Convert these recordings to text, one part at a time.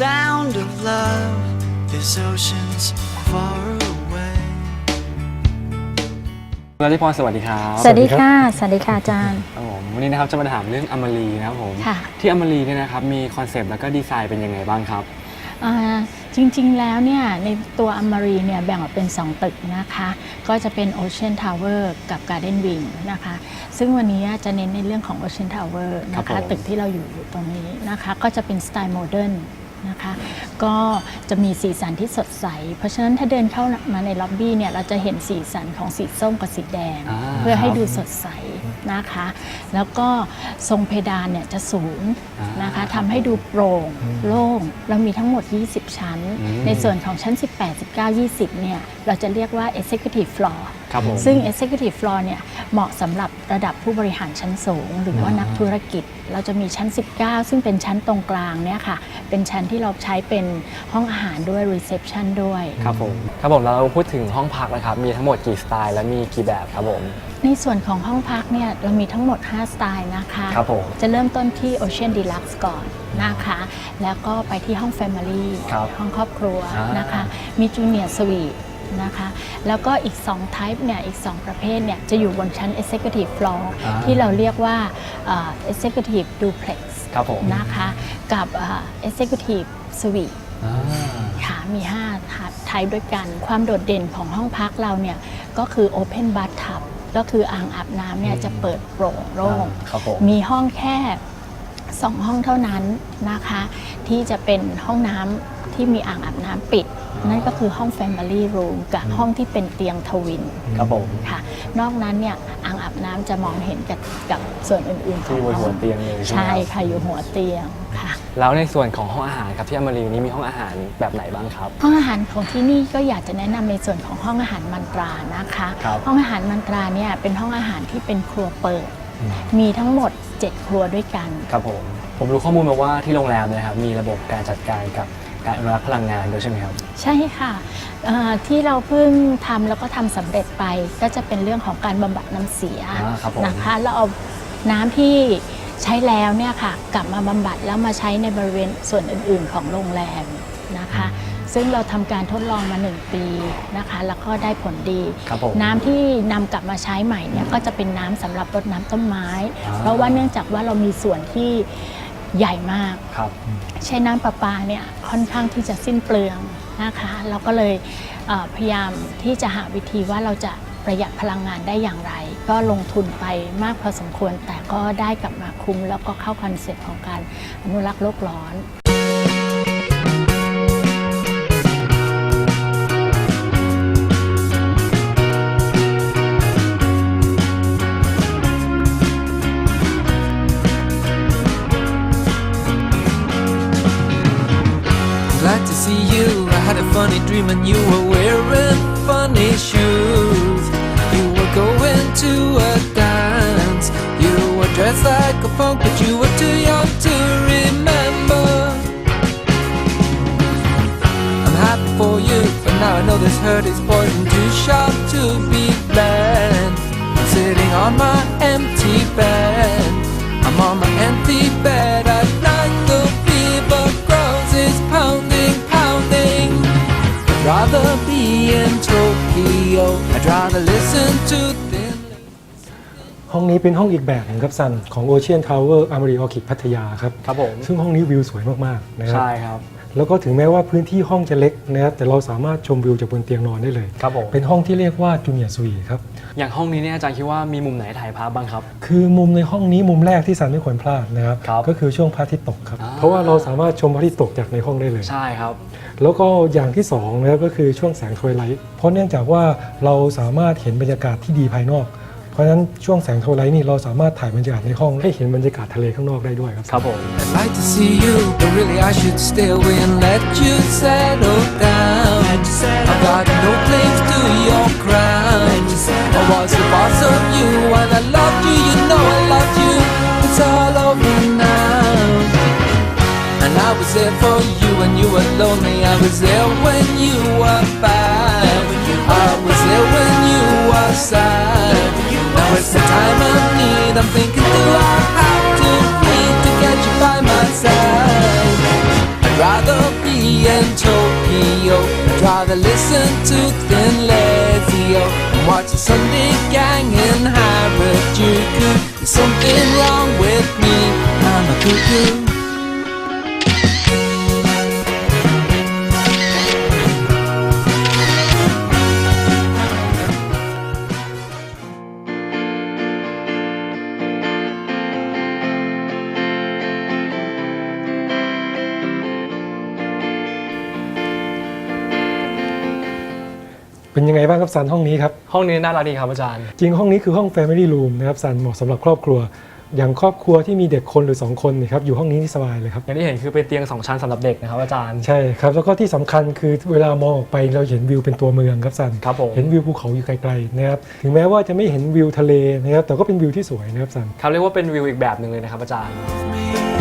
sound of love is oceans far away. รัติพรสวัสดีครับสวัสดีค่ะ สวัสดีค่ะอาจารย์ ครับผมวันนี้นะครับจะมาถามเรื่องอมรีนะครับผม ค่ะ ที่อมรีเนี่ยนะครับมีคอนเซปต์แล้วก็ดีไซน์เป็นยังไงบ้างครับ อ่าจริงๆ แล้วเนี่ยในตัวอมรีเนี่ยแบ่งออกเป็น 2 ตึกนะคะ ก็จะเป็น Ocean Tower กับ Garden Wing นะคะ ซึ่งวันนี้จะเน้นในเรื่องของ Ocean Tower ครันะบคะผม ตึกที่เราอยู่อยู่ตรงนี้นะคะ ก็จะเป็นสไตล์โมเดิร์น นะคะ ก็จะมีสีสันที่สดใส เพราะฉะนั้นถ้าเดินเข้ามาในล็อบบี้เนี่ยเราจะเห็นสีสันของสีส้มกับสีแดง อ่าเพื่อให้ครับดูสดใสนะคะ แล้วก็ทรงเพดานเนี่ยจะสูงอ่านนะคะทำให้ดูโปร่งโล่งเรามีทั้งหมด 20 ชั้น อืม ในส่วนของชั้น 18 19 20เนี่ยเราจะเรียกว่า Executive Floor ครับผม ซึ่ง Executive Floor เนี่ย เหมาะสำหรับระดับผู้บริหารชั้นสูง หรือว่าอ่านันักธุรกิจ เราจะมีชั้น 19 ซึ่งเป็นชั้นตรงกลางเนี่ยค่ะ เป็นชั้นที่เราใช้เป็นห้องอาหารด้วย Reception ด้วย ครับผมครับผมเราพูดถึงห้องพักนะครับ มีทั้งหมดกี่สไตล์และมีกี่แบบครับผม ในส่วนของห้องพักเนี่ยเรามีทั้งหมด 5 สไตล์นะคะ ครับผมจะเริ่มต้นที่ Ocean Deluxe ก่อนนะคะ แล้วก็ไปที่ห้อง Family ครับห้องครอบครัวอ่านนะคะ มี Junior Suite นะคะ แล้วก็อีก2 type เนี่ย อีก 2 ประเภทเนี่ย จะอยู่บนชั้น Executive Floor อ่า ที่เราเรียกว่าเอ่อ Executive Duplex ครับผมนะคะ กับเอ่อ Executive Suite อ่า ค่ะมี5 type ด้วยกัน ความโดดเด่นของห้องพักเราเนี่ย ก็คือ Open Bathtub ก็คืออ่างอาบน้ำเนี่ยจะเปิดโปร่งโล่ง ครับผม มีห้องแค่ 2 ห้องเท่านั้นนะคะ ที่จะเป็นห้องน้ำที่มีอ่างอาบน้ำปิด นั่นก็คือห้อง Family Room กับห้องที่เป็นเตียงทวินครับผม ค่ะ นอกนั้นเนี่ยอ่างอาบน้ำจะมองเห็นกับกับส่วนอื่นๆขที่องบนห้หัอวงเตียงเลยใช่ไหมใช่ครับค่ะอยู่หัวเตียงค่ะ แล้วในส่วนของห้องอาหารครับที่อมรีนี้มีห้องอาหารแบบไหนบ้างครับ ห้องอาหารของที่นี่ก็อยากจะแนะนำในส่วนของห้องอาหารมันตรานะคะ ครับ ห้องอาหารมันตราเนี่ยเป็นห้องอาหารที่เป็นครัวเปิด มีทั้งหมด 7 ครัวด้วยกัน ครับผม ผมรู้ข้อมูลมาว่าที่โรงแรมเนยครับมีระบบการจัดการกับ การอนุรักษ์พลังงานด้วยใช่ไหมครับ ใช่ค่ะเอ่อที่เราเพิ่งทำแล้วก็ทำสำเร็จไป ก็จะเป็นเรื่องของการบำบัดน้ำเสียอ่าครับผม นะคะแล้วเอาน้ำที่ใช้แล้วเนี่ยค่ะ กลับมาบำบัดแล้วมาใช้ในบริเวณส่วนอื่นๆ ของโรงแรมนะคะ ซึ่งเราทำการทดลองมา 1 ปีนะคะ แล้วก็ได้ผลดี ครับผม น้ำที่นำกลับมาใช้ใหม่เนี่ยก็จะเป็นน้ำสำหรับรดน้ำต้นไม้ อ่าเพราะว่าเนื่องจากว่าเรามีส่วนที่ ใหญ่มาก ครับ ใช้น้ำประปาเนี่ยค่อนข้างที่จะสิ้นเปลืองนะคะ เราก็เลยเอ่อพยายามที่จะหาวิธีว่าเราจะประหยัดพลังงานได้อย่างไร ก็ลงทุนไปมากพอสมควร แต่ก็ได้กลับมาคุ้ม แล้วก็เข้าคอนเซ็ปต์ของการอนุรักษ์โลกร้อน had a funny dream and you were wearing funny shoes. You were going to a dance. You were dressed like a punk, but you were too young to remember. I'm happy for you, but now I know this hurt is poison too sharp to be bled. I'm sitting on my empty bed. I'm on my empty bed at rather be in Tokyo. I'd rather listen to thin. ห้องนี้เป็นห้องอีกแบบหนึงครับซัน ของ Ocean Tower อมรีออคิดพัทยาครับ ครับผม ซึ่งห้องนี้วิวสวยมาก ๆ นะครับ ใช่ครับ แล้วก็ถึงแม้ว่าพื้นที่ห้องจะเล็กนะครับแต่เราสามารถชมวิวจากบนเตียงนอนได้เลย ครับผม เป็นห้องที่เรียกว่าจูเนียร์สวีครับ อย่างห้องนี้เนี่ยอาจารย์คิดว่ามีมุมไหนถ่ายภาพบ้างครับ คือมุมในห้องนี้มุมแรกที่ซันไม่ควรพลาดนะครับ ครับก็คือช่วงพระอาทิตย์ตกครับ อ่า เพราะว่าเราสามารถชมพระอาทิตย์ตกจากในห้องได้เลย ใช่ครับ แล้วก็อย่างที่สองนะครับก็คือช่วงแสงทวายไลท์เพราะเนื่องจากว่าเราสามารถเห็นบรรยากาศที่ดีภายนอก เพราะฉะนั้นช่วงแสงทวายไลท์นี่เราสามารถถ่ายบรรยากาศในห้องให้เห็นบรรยากาศทะเลข้างนอกได้ด้วยครับครับผม I'd like to see you, but really I should stay away and let you settle down. I've got no claims to your crown. I was the boss of you and I loved you, you know I loved you. It's all over now. And I was there for you when you were lonely. I was there when you were bad. I was there when you were sad. Now it's the time of need. I'm thinking, do I have to plead to get you by my side? I'd rather and Tokyo. Oh, I'd rather เป็นยังไงบ้างครับซันห้องนี้ครับห้องนี้น่ารักดีครับอาจารย์ จริงห้องนี้คือห้อง Family Room นะครับซันเหมาะสำหรับครอบครัว อย่างครอบครัวที่มีเด็กคนหรือ 2 คนเนะครับอยู่ห้องนี้นี่สบายเลยครับอย่างที่เห็นคือเป็นเตียงสองชั้นสำหรับเด็กนะครับอาจารย์ ใช่ครับแล้วก็ที่สำคัญคือเวลามองออกไปเราเห็นวิวเป็นตัวเมืองครับซันครับผม เห็นวิวภูเขาอยู่ไกลๆนะครับถึงแม้ว่าจะไม่เห็นวิวทะเลนะครับแต่ก็เป็นวิวที่สวยนะครับซัน ครับเรียกว่าเป็นวิวอีกแบบหนึ่งเลยนะครับอาจารย์ If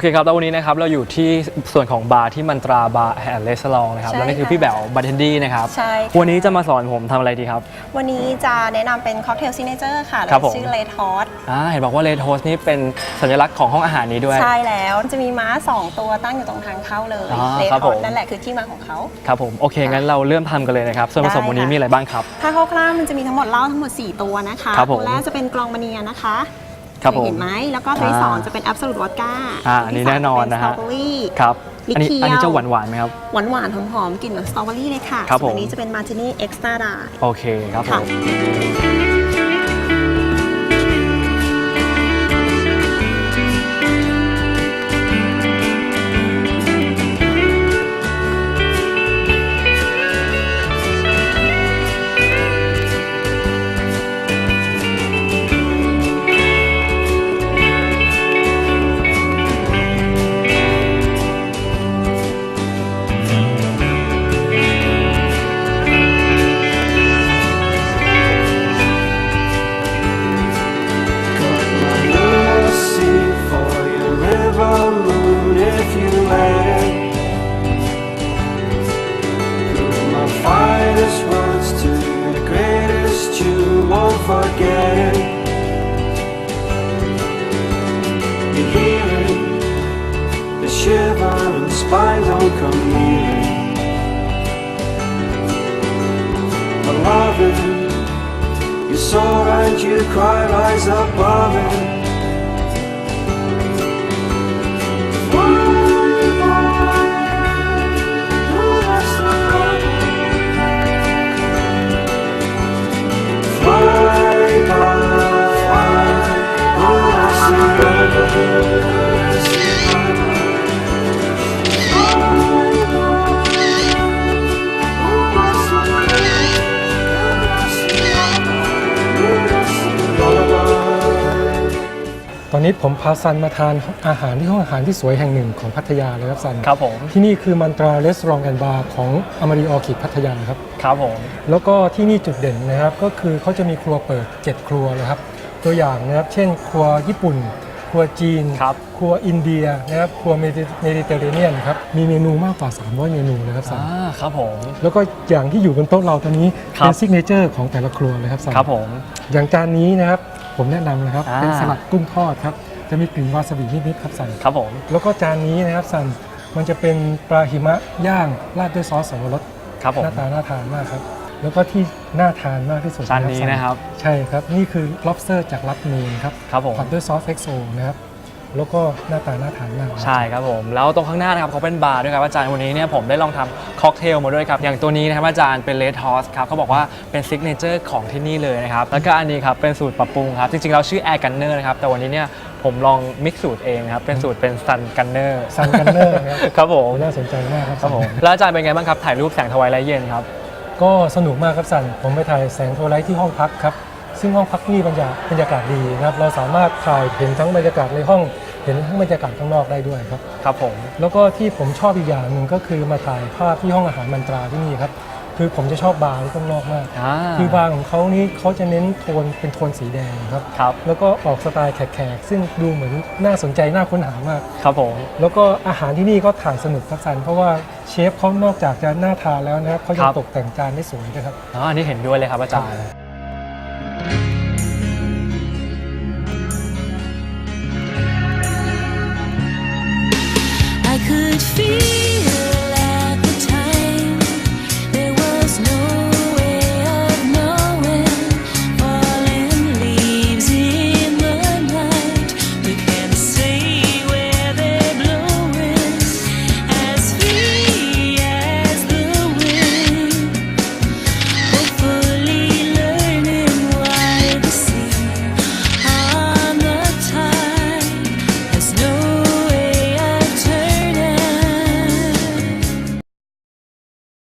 เคครับ แล้ววันนี้นะครับ เราอยู่ที่ส่วนของบาร์ที่มันตราบาร์แอนด์เลสลองนะครับ ใช่แล้วนี่คือค่ะพี่แบ๋วบาร์เทนดี้นะครับ ใช่ค่ะ วันนี้จะมาสอนผมทำอะไรดีครับ วันนี้จะแนะนำเป็นค็อกเทลซิเนเจอร์ค่ะครับผม ชื่อเลทอสอ่าเห็นบอกว่าเลโทสนี่เป็นสัญลักษณ์ของห้องอาหารนี้ด้วย ใช่แล้วจะมีม้า 2 ตัวตั้งอยู่ตรงทางเข้าเลยอ๋อเลครับทผอสม นั่นแหละคือที่มาของเขา ครับผม โอเค งั้นเราเริ่มทำกันเลยนะครับ ส่วนผสมได้วันนี้ค่ะ มีอะไรบ้างครับ ถ้าคร่าวๆมันจะมีทั้งหมดเหล้าทั้งหมด 4 ตัวนะคะครับผม ตัวแรกจะเป็นกลองมาเนียนะคะ ครับผมเห็นไหมแล้วก็ตัวที่สองอ่า จะเป็น Absolute Vodka อ่าอันนี้แน่นอนนะฮะสตรอเบอรี่ครับลิอันนี้เคียวอันนี้จะหวานหวานๆไหมครับ หวานหวานๆหอมๆกลิ่นเหมือนสตรอเบอรี่เลยค่ะครับผมส่วนอันนี้จะเป็นมาร์ตินี่เอ็กซ์ตร้าดา โอเคครับผค่ะ ม And you cry, rise above it. นนี้ผมพาซันมาทานอาหารที่ห้องอาหารที่สวยแห่งหนึ่งของพัทยาเลยครับซันครับผมที่นี่คือมันตราเรสรองแอนบาร์ของอมรีออคิดพัทยาครับครับผมแล้วก็ที่นี่จุดเด่นนะครับก็คือเขาจะมีครัวเปิด 7 ครัวนะครับ ตัวอย่างนะครับเช่น ครัวญี่ปุ่น ครัวจีนครับครัวอินเดียนะครับครัวเมดิเตอร์เรเนียนครับมีเมนูมากกว่า 300 เมนูนะครับซันอ่าครับผม แล้วก็อย่างที่อยู่บนโต๊ะเราตอนนี้ครับ เป็นซิกเนเจอร์ของแต่ละครัวเลยครับซันครับผม อย่างจานนี้นะครับ ผมแนะนำนะครับ อ่า เป็นสลัดกุ้งทอดครับ จะมีกลิ่นวาซาบินิดๆครับสัน ครับผม แล้วก็จานนี้นะครับสัน มันจะเป็นปลาหิมะย่างราดด้วยซอสสับปะรดครับผม หน้าตาน่าทานมากครับ แล้วก็ที่น่าทานมากที่สุดจานนี้นะครับ ใช่ครับ นี่คือ lobster จากรัฐเมนครับครับผม ผัดด้วยซอสเอ็กโซนะครับ แล้วก็หน้าตาน่าทานมากครับใช่ครับผมแล้วตรงข้างหน้านะครับเขาเป็นบาร์ด้วยครับอาจารย์วันนี้เนี่ยผมได้ลองทำค็อกเทลมาด้วยครับอย่างตัวนี้นะครับอาจารย์เป็นเลดฮอสครับเขาบอกว่าเป็นซิกเนเจอร์ของที่นี่เลยนะครับแล้วก็อันนี้ครับเป็นสูตรปรับปรุงครับจริงๆเราชื่อแอร์กันเนอร์นะครับแต่วันนี้เนี่ยผมลองมิกซ์สูตรเองนะครับเป็นสูตรเป็นซันกันเนอร์ซันกันเนอร์ครับครับผมน่าสนใจมากครับครับผมแล้วอาจารย์เป็นไงบ้างครับถ่ายรูปแสงทวายไลท์เย็นครับก็สนุกมากครับสันผมไปถ่ายแสงโทไลท์ที่ห้องพักครับ ซึ่งห้องพักนี่บรรยากาศบรรยากาศดีนะครับเราสามารถถ่ายเห็นทั้งบรรยากาศในห้อง เห็นทั้งบรรยากาศข้างนอกได้ด้วยครับ ครับผม แล้วก็ที่ผมชอบอีกอย่างหนึ่งก็คือมาถ่ายภาพที่ห้องอาหารมันตราที่นี่ครับคือผมจะชอบบาร์ที่ข้างนอกมาก อ่า คือบาร์ของเขานี่เขาจะเน้นโทนเป็นโทนสีแดงครับ ครับ แล้วก็ออกสไตล์แขกๆซึ่งดูเหมือนน่าสนใจน่าค้นหามาก ครับผม แล้วก็อาหารที่นี่ก็ถ่ายสนุกครับสันเพราะว่าเชฟเขานอกจากจะน่าทานแล้วนะครับเขายัคงรับ ตกแต่งจานได้สวยด้วยครับ อ๋ออันนี้เห็นด้วยเลยครับอาจารย์